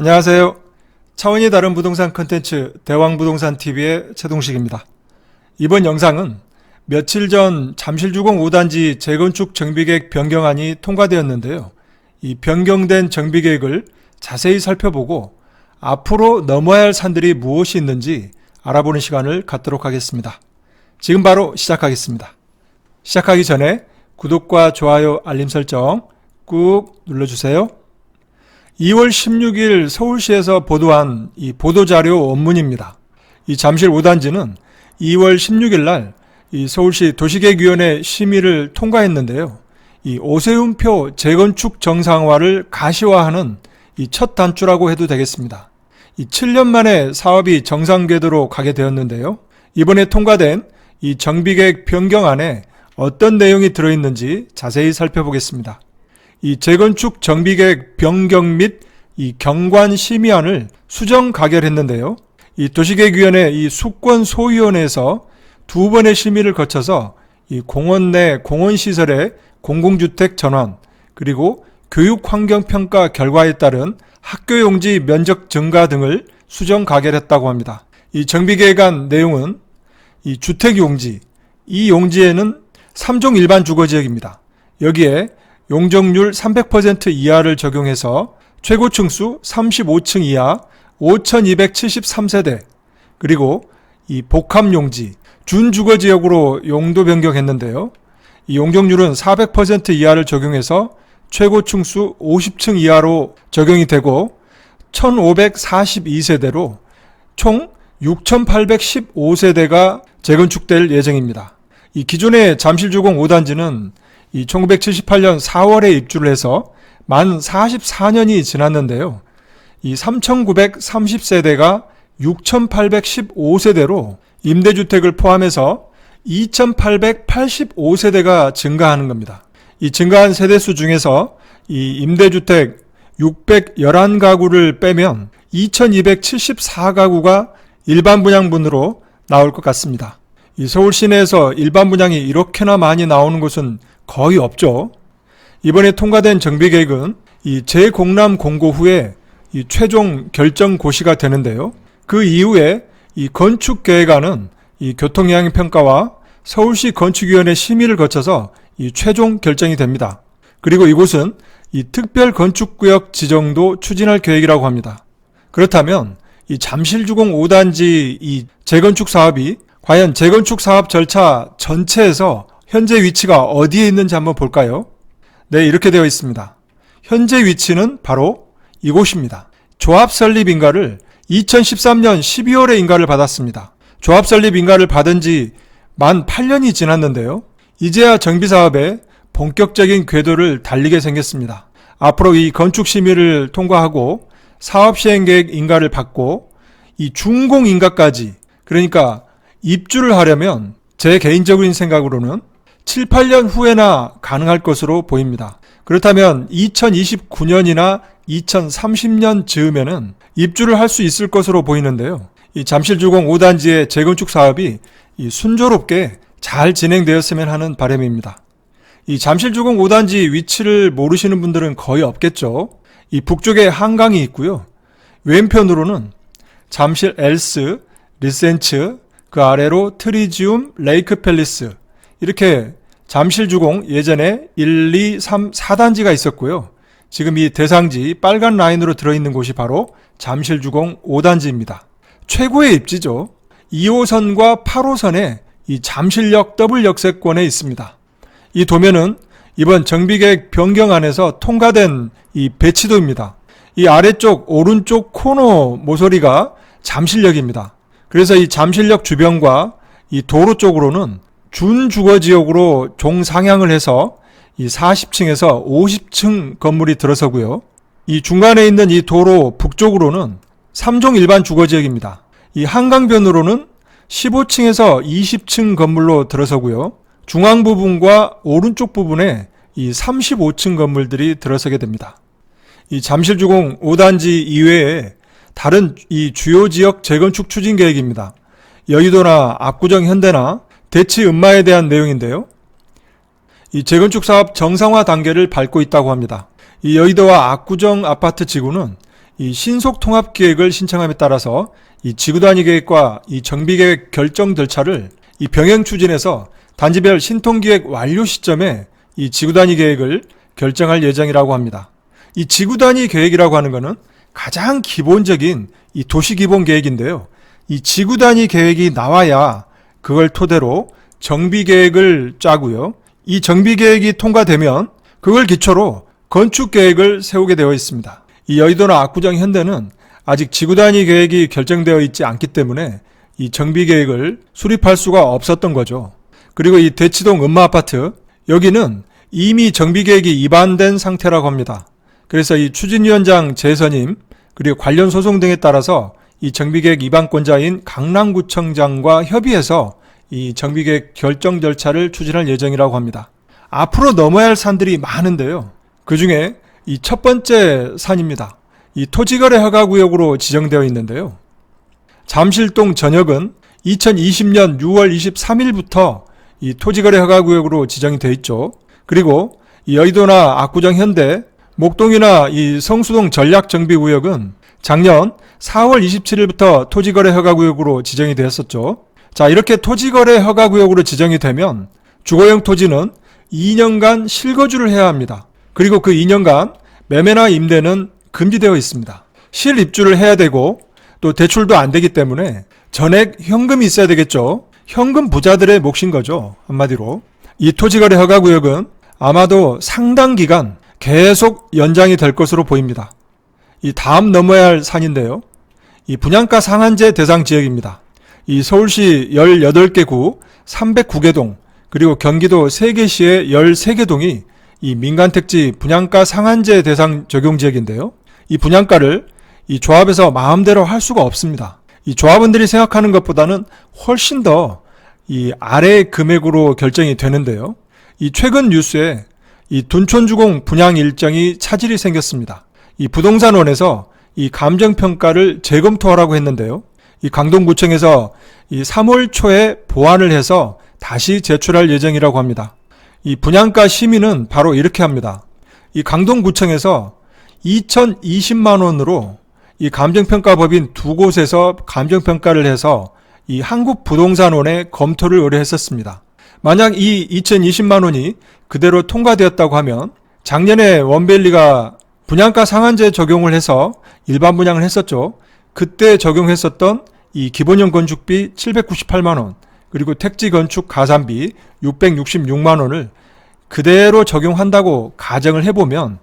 안녕하세요. 차원이 다른 부동산 컨텐츠 대왕부동산TV의 최동식입니다. 이번 영상은 며칠 전 잠실주공 5단지 재건축 정비계획 변경안이 통과되었는데요. 이 변경된 정비계획을 자세히 살펴보고 앞으로 넘어야 할 산들이 무엇이 있는지 알아보는 시간을 갖도록 하겠습니다. 지금 바로 시작하겠습니다. 시작하기 전에 구독과 좋아요, 알림 설정 꾹 눌러주세요. 2월 16일 서울시에서 보도한 이 보도자료 원문입니다. 이 잠실 5단지는 2월 16일 날 이 서울시 도시계획위원회 심의를 통과했는데요. 이 오세훈표 재건축 정상화를 가시화하는 이 첫 단추라고 해도 되겠습니다. 이 7년 만에 사업이 정상 궤도로 가게 되었는데요. 이번에 통과된 이 정비계획 변경안에 어떤 내용이 들어있는지 자세히 살펴보겠습니다. 이 재건축 정비계획 변경 및 이 경관 심의안을 수정 가결했는데요. 이 도시계획위원회 이 수권 소위원회에서 두 번의 심의를 거쳐서 이 공원 내 공원 시설의 공공주택 전환 그리고 교육 환경 평가 결과에 따른 학교 용지 면적 증가 등을 수정 가결했다고 합니다. 이 정비 계획안 내용은 이 주택 용지 이 용지에는 3종 일반 주거 지역입니다. 여기에 용적률 300% 이하를 적용해서 최고 층 수 35층 이하 5273세대 그리고 이 복합 용지 준주거 지역으로 용도 변경했는데요. 이 용적률은 400% 이하를 적용해서 최고 층 수 50층 이하로 적용이 되고 1542세대로 총 6815세대가 재건축될 예정입니다. 이 기존의 잠실주공 5단지는 이 1978년 4월에 입주를 해서 만 44년이 지났는데요. 이 3,930세대가 6,815세대로 임대주택을 포함해서 2,885세대가 증가하는 겁니다. 이 증가한 세대수 중에서 이 임대주택 611가구를 빼면 2,274가구가 일반 분양분으로 나올 것 같습니다. 이 서울 시내에서 일반 분양이 이렇게나 많이 나오는 곳은 거의 없죠. 이번에 통과된 정비 계획은 이 재공람 공고 후에 이 최종 결정 고시가 되는데요. 그 이후에 이 건축 계획안은 이 교통 영향 평가와 서울시 건축위원회 심의를 거쳐서 이 최종 결정이 됩니다. 그리고 이곳은 이 특별 건축구역 지정도 추진할 계획이라고 합니다. 그렇다면 이 잠실주공 5단지 이 재건축 사업이 과연 재건축 사업 절차 전체에서 현재 위치가 어디에 있는지 한번 볼까요? 네, 이렇게 되어 있습니다. 현재 위치는 바로 이곳입니다. 조합 설립 인가를 2013년 12월에 인가를 받았습니다. 조합 설립 인가를 받은 지 만 8년이 지났는데요. 이제야 정비 사업에 본격적인 궤도를 달리게 생겼습니다. 앞으로 이 건축 심의를 통과하고 사업 시행 계획 인가를 받고 이 준공 인가까지 그러니까 입주를 하려면 제 개인적인 생각으로는 7, 8년 후에나 가능할 것으로 보입니다. 그렇다면 2029년이나 2030년 즈음에는 입주를 할 수 있을 것으로 보이는데요. 이 잠실주공 5단지의 재건축 사업이 이 순조롭게 잘 진행되었으면 하는 바람입니다. 이 잠실주공 5단지 위치를 모르시는 분들은 거의 없겠죠. 이 북쪽에 한강이 있고요. 왼편으로는 잠실 엘스, 리센츠, 그 아래로 트리지움, 레이크 팰리스 이렇게 잠실주공 예전에 1, 2, 3, 4단지가 있었고요. 지금 이 대상지 빨간 라인으로 들어있는 곳이 바로 잠실주공 5단지입니다. 최고의 입지죠. 2호선과 8호선에 이 잠실역 더블 역세권에 있습니다. 이 도면은 이번 정비계획 변경안에서 통과된 이 배치도입니다. 이 아래쪽 오른쪽 코너 모서리가 잠실역입니다. 그래서 이 잠실역 주변과 이 도로 쪽으로는 준주거 지역으로 종상향을 해서 이 40층에서 50층 건물이 들어서고요. 이 중간에 있는 이 도로 북쪽으로는 3종 일반 주거 지역입니다. 이 한강변으로는 15층에서 20층 건물로 들어서고요. 중앙 부분과 오른쪽 부분에 이 35층 건물들이 들어서게 됩니다. 이 잠실주공 5단지 이외에 다른 이 주요 지역 재건축 추진 계획입니다. 여의도나 압구정 현대나 대치 음마에 대한 내용인데요. 이 재건축 사업 정상화 단계를 밟고 있다고 합니다. 이 여의도와 압구정 아파트 지구는 이 신속 통합 계획을 신청함에 따라서 이 지구 단위 계획과 이 정비 계획 결정 절차를 이 병행 추진해서 단지별 신통 계획 완료 시점에 이 지구 단위 계획을 결정할 예정이라고 합니다. 이 지구 단위 계획이라고 하는 것은 가장 기본적인 이 도시 기본 계획인데요. 이 지구 단위 계획이 나와야 그걸 토대로 정비 계획을 짜고요. 이 정비 계획이 통과되면 그걸 기초로 건축 계획을 세우게 되어 있습니다. 이 여의도나 압구정 현대는 아직 지구 단위 계획이 결정되어 있지 않기 때문에 이 정비 계획을 수립할 수가 없었던 거죠. 그리고 이 대치동 음마 아파트 여기는 이미 정비 계획이 위반된 상태라고 합니다. 그래서 이 추진위원장 재선임 그리고 관련 소송 등에 따라서 이 정비계획 위반권자인 강남구청장과 협의해서 이 정비계획 결정 절차를 추진할 예정이라고 합니다. 앞으로 넘어야 할 산들이 많은데요. 그 중에 이 첫 번째 산입니다. 이 토지거래 허가구역으로 지정되어 있는데요. 잠실동 전역은 2020년 6월 23일부터 이 토지거래 허가구역으로 지정이 되어 있죠. 그리고 이 여의도나 압구정 현대, 목동이나 이 성수동 전략정비구역은 작년 4월 27일부터 토지거래 허가구역으로 지정이 되었었죠. 자, 이렇게 토지거래 허가구역으로 지정이 되면 주거용 토지는 2년간 실거주를 해야 합니다. 그리고 그 2년간 매매나 임대는 금지되어 있습니다. 실입주를 해야 되고 또 대출도 안 되기 때문에 전액 현금이 있어야 되겠죠. 현금 부자들의 몫인 거죠. 한마디로. 이 토지거래 허가구역은 아마도 상당 기간 계속 연장이 될 것으로 보입니다. 이 다음 넘어야 할 산인데요. 이 분양가 상한제 대상 지역입니다. 이 서울시 18개 구 309개 동 그리고 경기도 3개 시의 13개 동이 이 민간택지 분양가 상한제 대상 적용 지역인데요. 이 분양가를 이 조합에서 마음대로 할 수가 없습니다. 이 조합원들이 생각하는 것보다는 훨씬 더 이 아래 금액으로 결정이 되는데요. 이 최근 뉴스에 이 둔촌주공 분양 일정이 차질이 생겼습니다. 이 부동산원에서 이 감정평가를 재검토하라고 했는데요. 이 강동구청에서 이 3월 초에 보완을 해서 다시 제출할 예정이라고 합니다. 이 분양가 심의는 바로 이렇게 합니다. 이 강동구청에서 2020만 원으로 이 감정평가법인 두 곳에서 감정평가를 해서 이 한국부동산원에 검토를 의뢰했었습니다. 만약 이 2020만 원이 그대로 통과되었다고 하면 작년에 원벨리가 분양가 상한제 적용을 해서 일반 분양을 했었죠. 그때 적용했었던 이 기본형 건축비 798만 원, 그리고 택지 건축 가산비 666만 원을 그대로 적용한다고 가정을 해보면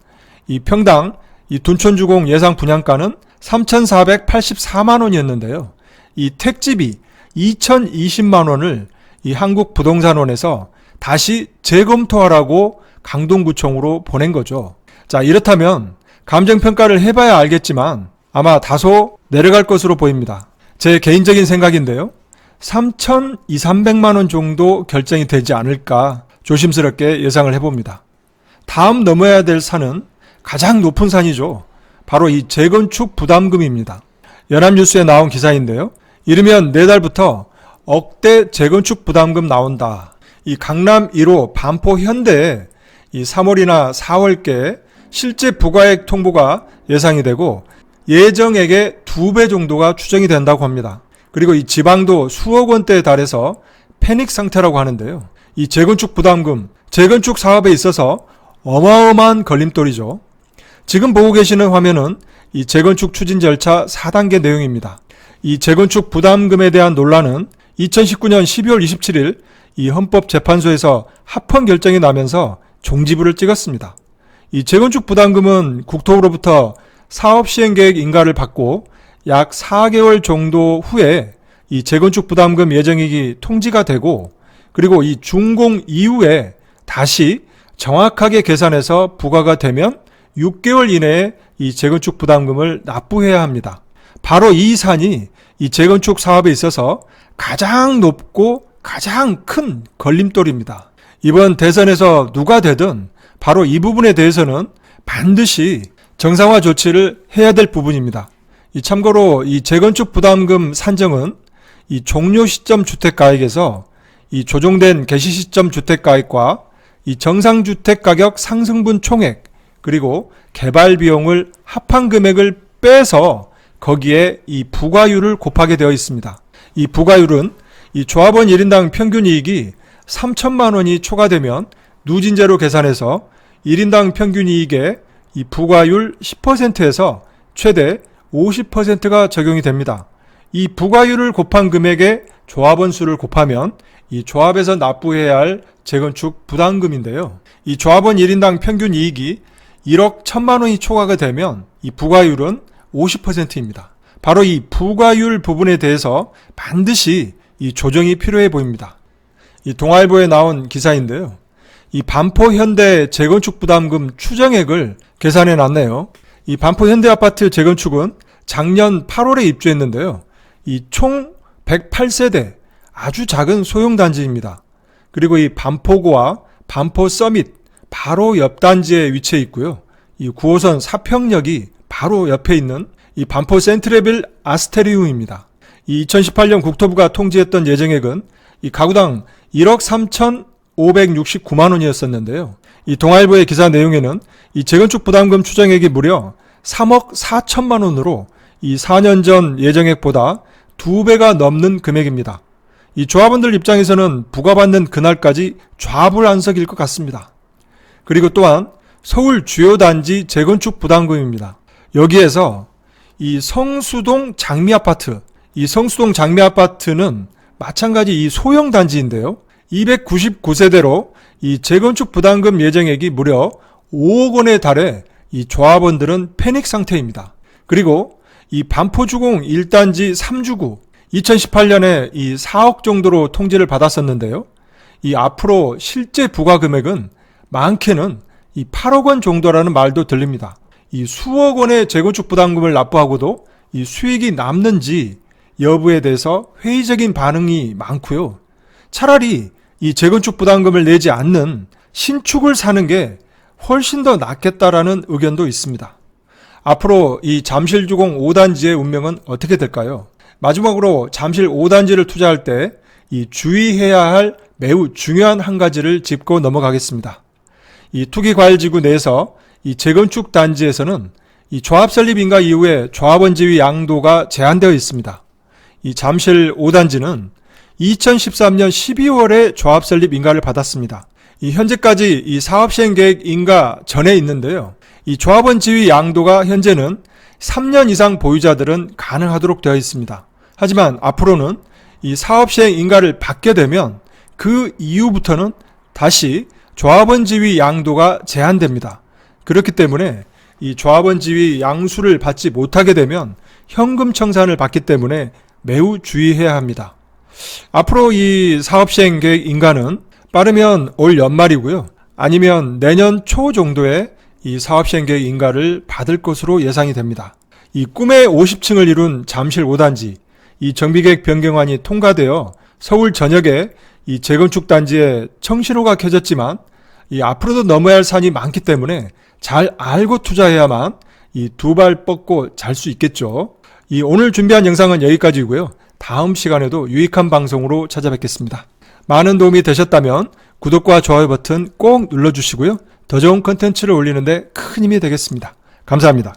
이 평당 이 둔촌주공 예상 분양가는 3,484만 원이었는데요. 이 택지비 2,020만 원을 이 한국부동산원에서 다시 재검토하라고 강동구청으로 보낸 거죠. 자, 이렇다면 감정평가를 해봐야 알겠지만 아마 다소 내려갈 것으로 보입니다. 제 개인적인 생각인데요. 3,200만 원 정도 결정이 되지 않을까 조심스럽게 예상을 해봅니다. 다음 넘어야 될 산은 가장 높은 산이죠. 바로 이 재건축 부담금입니다. 연합뉴스에 나온 기사인데요. 이르면 내달부터 억대 재건축 부담금 나온다. 이 강남 1호 반포 현대에 이 3월이나 4월께 실제 부가액 통보가 예상이 되고 예정액의 두 배 정도가 추정이 된다고 합니다. 그리고 이 지방도 수억 원대에 달해서 패닉 상태라고 하는데요. 이 재건축 부담금, 재건축 사업에 있어서 어마어마한 걸림돌이죠. 지금 보고 계시는 화면은 이 재건축 추진 절차 4단계 내용입니다. 이 재건축 부담금에 대한 논란은 2019년 12월 27일 이 헌법재판소에서 합헌 결정이 나면서 종지부를 찍었습니다. 이 재건축 부담금은 국토부로부터 사업 시행 계획 인가를 받고 약 4개월 정도 후에 이 재건축 부담금 예정액이 통지가 되고 그리고 이 준공 이후에 다시 정확하게 계산해서 부과가 되면 6개월 이내에 이 재건축 부담금을 납부해야 합니다. 바로 이 산이 이 재건축 사업에 있어서 가장 높고 가장 큰 걸림돌입니다. 이번 대선에서 누가 되든 바로 이 부분에 대해서는 반드시 정상화 조치를 해야 될 부분입니다. 이 참고로 이 재건축 부담금 산정은 이 종료 시점 주택 가액에서 이 조정된 개시 시점 주택 가액과 이 정상 주택 가격 상승분 총액 그리고 개발 비용을 합한 금액을 빼서 거기에 이 부과율을 곱하게 되어 있습니다. 이 부과율은 이 조합원 1인당 평균 이익이 3천만 원이 초과되면 누진제로 계산해서 1인당 평균 이익의 이 부과율 10%에서 최대 50%가 적용이 됩니다. 이 부과율을 곱한 금액에 조합원 수를 곱하면 이 조합에서 납부해야 할 재건축 부담금인데요. 이 조합원 1인당 평균 이익이 1억 1천만 원이 초과가 되면 이 부과율은 50%입니다. 바로 이 부과율 부분에 대해서 반드시 이 조정이 필요해 보입니다. 이 동아일보에 나온 기사인데요. 이 반포 현대 재건축 부담금 추정액을 계산해 놨네요. 이 반포 현대 아파트 재건축은 작년 8월에 입주했는데요. 이 총 108세대 아주 작은 소형 단지입니다. 그리고 이 반포고와 반포 서밋 바로 옆 단지에 위치해 있고요. 이 9호선 사평역이 바로 옆에 있는 이 반포 센트레빌 아스테리움입니다. 이 2018년 국토부가 통지했던 예정액은 이 가구당 1억 3,569만 원이었었는데요. 이 동아일보의 기사 내용에는 이 재건축 부담금 추정액이 무려 3억 4천만 원으로 이 4년 전 예정액보다 2배가 넘는 금액입니다. 이 조합원들 입장에서는 부과받는 그날까지 좌불안석일 것 같습니다. 그리고 또한 서울 주요 단지 재건축 부담금입니다. 여기에서 이 성수동 장미 아파트, 이 성수동 장미 아파트는 마찬가지 이 소형 단지인데요. 299세대로 이 재건축 부담금 예정액이 무려 5억 원에 달해 이 조합원들은 패닉 상태입니다. 그리고 이 반포주공 1단지 3주구 2018년에 이 4억 정도로 통지를 받았었는데요. 이 앞으로 실제 부과 금액은 많게는 이 8억 원 정도라는 말도 들립니다. 이 수억 원의 재건축 부담금을 납부하고도 이 수익이 남는지 여부에 대해서 회의적인 반응이 많고요. 차라리 이 재건축 부담금을 내지 않는 신축을 사는 게 훨씬 더 낫겠다라는 의견도 있습니다. 앞으로 이 잠실 주공 5단지의 운명은 어떻게 될까요? 마지막으로 잠실 5단지를 투자할 때 이 주의해야 할 매우 중요한 한 가지를 짚고 넘어가겠습니다. 이 투기과열지구 내에서 이 재건축 단지에서는 이 조합 설립 인가 이후에 조합원 지위 양도가 제한되어 있습니다. 이 잠실 5단지는 2013년 12월에 조합 설립 인가를 받았습니다. 이 현재까지 이 사업 시행 계획 인가 전에 있는데요. 이 조합원 지위 양도가 현재는 3년 이상 보유자들은 가능하도록 되어 있습니다. 하지만 앞으로는 이 사업 시행 인가를 받게 되면 그 이후부터는 다시 조합원 지위 양도가 제한됩니다. 그렇기 때문에 이 조합원 지위 양수를 받지 못하게 되면 현금 청산을 받기 때문에 매우 주의해야 합니다. 앞으로 이 사업 시행 계획 인가는 빠르면 올 연말이고요. 아니면 내년 초 정도에 이 사업 시행 계획 인가를 받을 것으로 예상이 됩니다. 이 꿈의 50층을 이룬 잠실 5단지 이 정비계획 변경안이 통과되어 서울 전역에 이 재건축 단지에 청신호가 켜졌지만 이 앞으로도 넘어야 할 산이 많기 때문에 잘 알고 투자해야만 이 두 발 뻗고 잘 수 있겠죠. 이 오늘 준비한 영상은 여기까지고요. 다음 시간에도 유익한 방송으로 찾아뵙겠습니다. 많은 도움이 되셨다면 구독과 좋아요 버튼 꼭 눌러주시고요. 더 좋은 컨텐츠를 올리는데 큰 힘이 되겠습니다. 감사합니다.